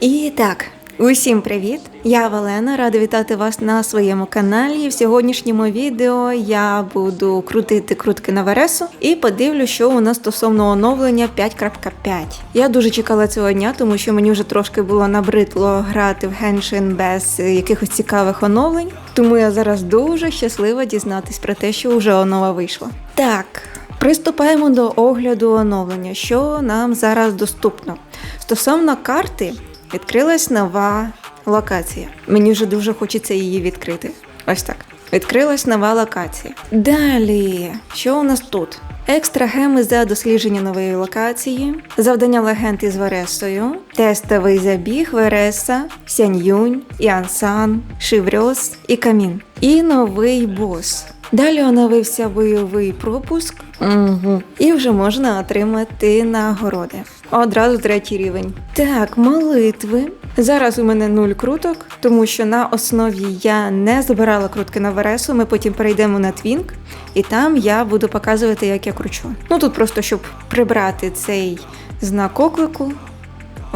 І так, усім привіт! Я Валена, рада вітати вас на своєму каналі. В сьогоднішньому відео я буду крутити крутки на Вересу і подивлю, що у нас стосовно оновлення 5.5. Я дуже чекала цього дня, тому що мені вже трошки було набридло грати в Genshin без якихось цікавих оновлень. Тому я зараз дуже щаслива дізнатись про те, що вже онова вийшла. Так. Приступаємо до огляду оновлення, що нам зараз доступно. Стосовно карти, відкрилась нова локація. Мені вже дуже хочеться її відкрити. Ось так. Відкрилась нова локація. Далі, що у нас тут? Екстра геми за дослідження нової локації, завдання легенд із Вересою, тестовий забіг Вереса, Сяньюнь, Іансан, Шиврьос і Камін. І новий бос. Далі оновився бойовий пропуск. Угу. І вже можна отримати нагороди. Одразу третій рівень. Так, молитви. Зараз у мене нуль круток, тому що на основі я не збирала крутки на Вересу. Ми потім перейдемо на Твінк, і там я буду показувати, як я кручу. Ну тут просто щоб прибрати цей знак оклику,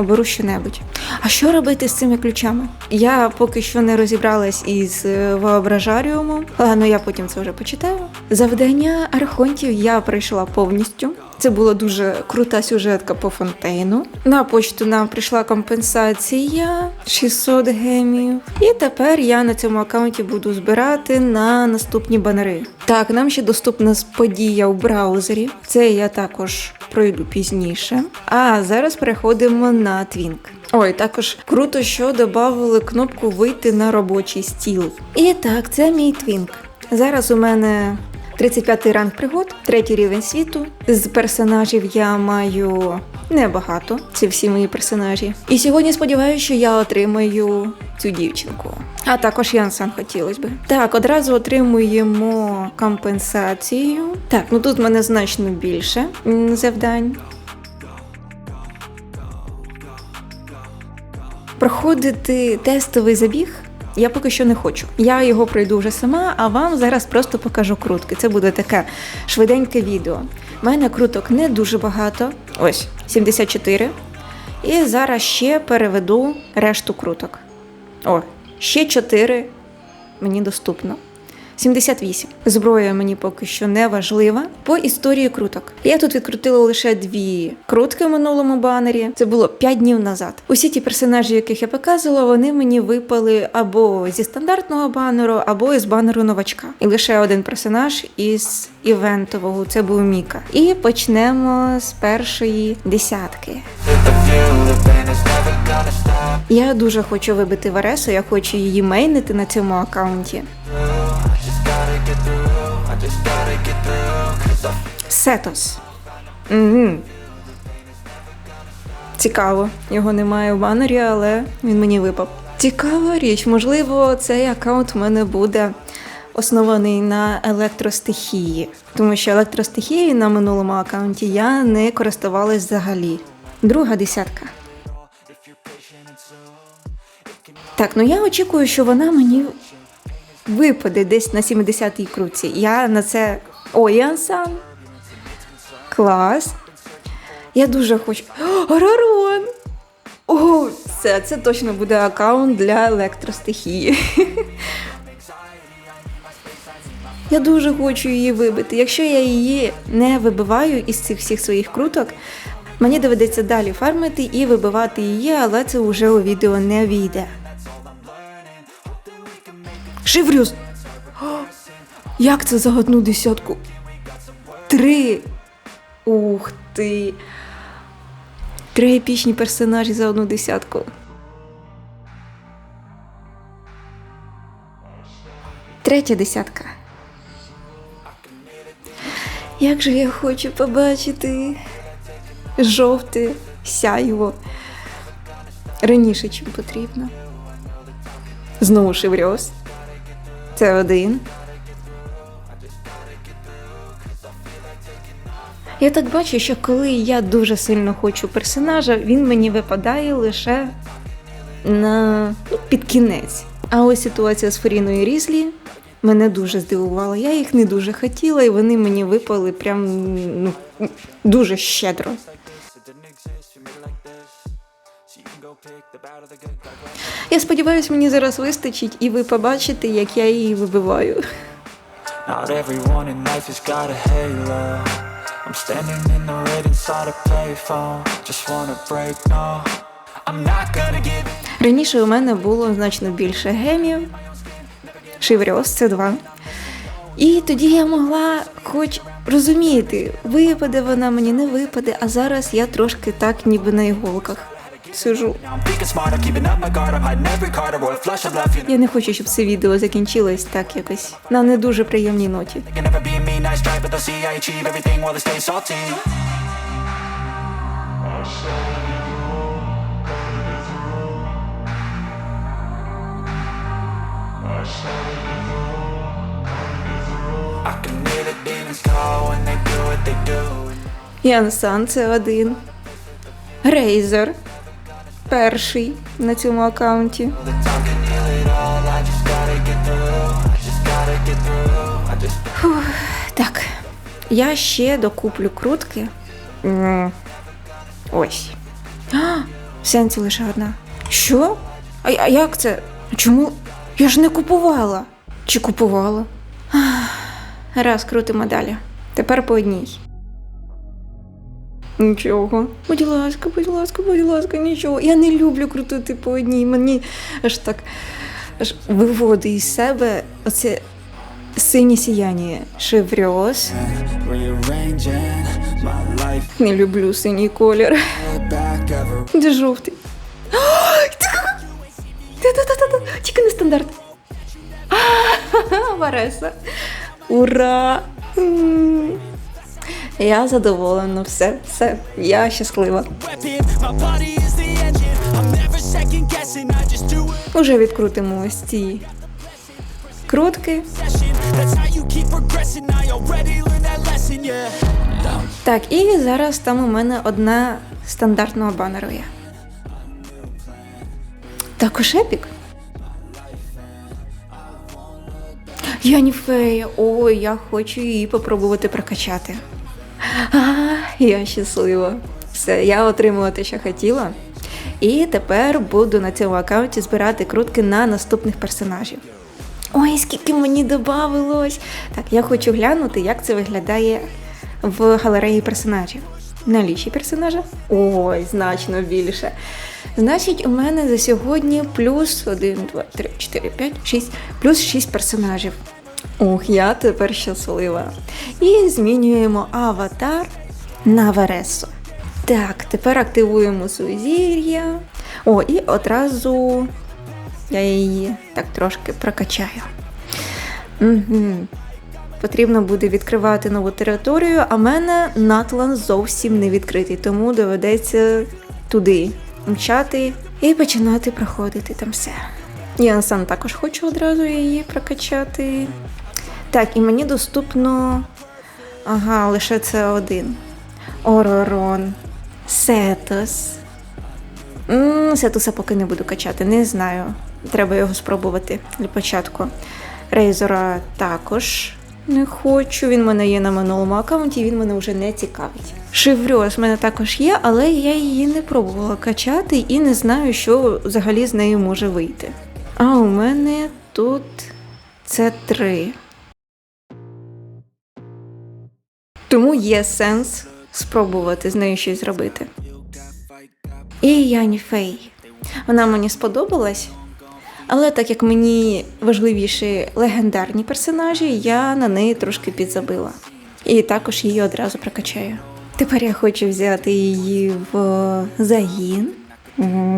оберу що-небудь. А що робити з цими ключами? Я поки що не розібралась із е, воображаріумом. Ладно, я потім це вже почитаю. Завдання архонтів я пройшла повністю. Це була дуже крута сюжетка по фонтейну. На почту нам прийшла компенсація 600 гемів. І тепер я на цьому аккаунті буду збирати на наступні банери. Так, нам ще доступна подія в браузері. Це я також пройду пізніше. А зараз переходимо на Твінк. Ой, також круто, що додали кнопку вийти на робочий стіл. І так, це мій твінк. Зараз у мене 35-й ранг пригод, третій рівень світу. З персонажів я маю небагато. Це всі мої персонажі. І сьогодні сподіваюся, що я отримаю цю дівчинку. А також Янсан хотілося би. Так, одразу отримуємо компенсацію. Так, ну тут в мене значно більше завдань. Проходити тестовий забіг я поки що не хочу. Я його пройду вже сама, а вам зараз просто покажу крутки. Це буде таке швиденьке відео. У мене круток не дуже багато. Ось 74. І зараз ще переведу решту круток. О, ще 4 мені доступно. 78. Зброя мені поки що не важлива. По історії круток. Я тут відкрутила лише дві крутки в минулому банері. Це було 5 днів назад. Усі ті персонажі, яких я показувала, вони мені випали або зі стандартного банеру, або із банеру новачка. І лише один персонаж із івентового це був Міка. І почнемо з першої десятки. Я дуже хочу вибити Варесу, я хочу її мейнити на цьому аккаунті. Сетос. Угу. Цікаво. Його немає в банері, але він мені випав. Цікава річ, можливо, цей аккаунт в мене буде оснований на електростихії, тому що електростихією на минулому аккаунті я не користувалась взагалі. Друга десятка. Так, ну я очікую, що вона мені випаде десь на 70-й круці. Я на це. О, Янсан. Клас. Я дуже хочу. Рарон! О, це, це точно буде аккаунт для електростихії. Я дуже хочу її вибити. Якщо я її не вибиваю із цих всіх своїх круток, мені доведеться далі фармити і вибивати її, але це вже у відео не війде. Шиврюс! О, Як це за одну десятку? Три. Ух ти. Три епічні персонажі за одну десятку. Третя десятка. Як же я хочу побачити жовте сяйво раніше, чим потрібно. Знову шиврьос. Це один. Я так бачу, що коли я дуже сильно хочу персонажа, він мені випадає лише на ну, під кінець. А ось ситуація з Форіною Різлі мене дуже здивувала. Я їх не дуже хотіла, і вони мені випали прям ну, дуже щедро. Я сподіваюся, мені зараз вистачить, і ви побачите, як я її вибиваю. Not everyone in life has got a halo. I'm standing in the red inside a payphone. Just wanna break, no. I'm not gonna give. Раніше у мене було значно більше гемів, шиврьоз це два. І тоді я могла хоч розуміти, випаде вона мені, не випаде, а зараз я трошки так ніби на іголках сижу. Я не хочу, щоб це відео закінчилось так якось на не дуже приємній ноті. Янсан це один. Рейзер перший на цьому аккаунті. Так, я ще докуплю крутки. Ось. А, в сенсі лише одна. Що? А як це? Чому? Я ж не купувала. Чи купувала? Раз, крутимо далі. Тепер по одній. Нічого. Будь ласка, будь ласка, будь ласка, нічого. Я не люблю крутити по одній. Мені аж так аж виводить із себе оце синє сіяння. Life. Не люблю синій колір. Де жовтий? Та-та-та-та, тільки не стандарт. Вареса. Ура! Я задоволена, все, все, я щаслива. Уже відкрутимо ось ці крутки. Так, і зараз там у мене одна стандартного банеру є. Також епік. Яніфея, ой, я хочу її попробувати прокачати. А, я щаслива. Все, я отримала те, що хотіла. І тепер буду на цьому аккаунті збирати крутки на наступних персонажів. Ой, скільки мені додавилось! Так, я хочу глянути, як це виглядає в галереї персонажів. Налічі персонажа? Ой, значно більше. Значить, у мене за сьогодні плюс 1, 2, 3, 4, 5, 6, плюс 6 персонажів. Ух, я тепер щаслива. І змінюємо аватар на Вересу. Так, тепер активуємо сузір'я. О, і одразу я її так трошки прокачаю. Угу. Потрібно буде відкривати нову територію, а в мене Натлан зовсім не відкритий, тому доведеться туди мчати і починати проходити там все. Я сам також хочу одразу її прокачати. Так, і мені доступно. Ага, лише це один. Оророн. Сетос. Сетуса поки не буду качати, не знаю. Треба його спробувати для початку. Рейзора також не хочу. Він в мене є на минулому аккаунті, він мене вже не цікавить. Шеврьоз в мене також є, але я її не пробувала качати і не знаю, що взагалі з нею може вийти. А у мене тут це три. Тому є сенс спробувати з нею щось зробити. І Яні Фей. Вона мені сподобалась, але так як мені важливіші легендарні персонажі, я на неї трошки підзабила. І також її одразу прокачаю. Тепер я хочу взяти її в загін.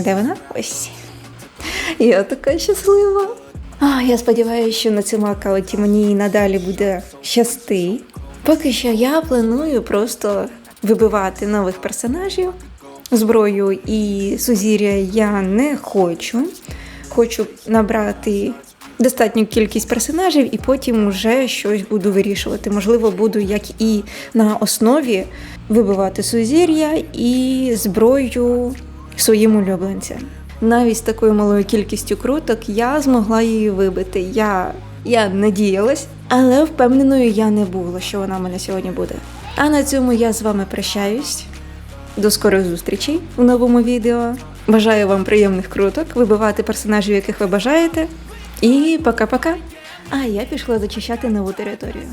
Де вона? Ось. Я така щаслива. А, я сподіваюся, що на цьому аккаунті мені і надалі буде щасти. Поки що я планую просто вибивати нових персонажів. Зброю і сузір'я я не хочу. Хочу набрати достатню кількість персонажів і потім вже щось буду вирішувати. Можливо, буду як і на основі вибивати сузір'я і зброю своїм улюбленцям. Навіть з такою малою кількістю круток я змогла її вибити. Я, я надіялась, але впевненою я не була, що вона в мене сьогодні буде. А на цьому я з вами прощаюсь. До скорих зустрічей в новому відео. Бажаю вам приємних круток, вибивати персонажів, яких ви бажаєте. І пока-пока. А я пішла зачищати нову територію.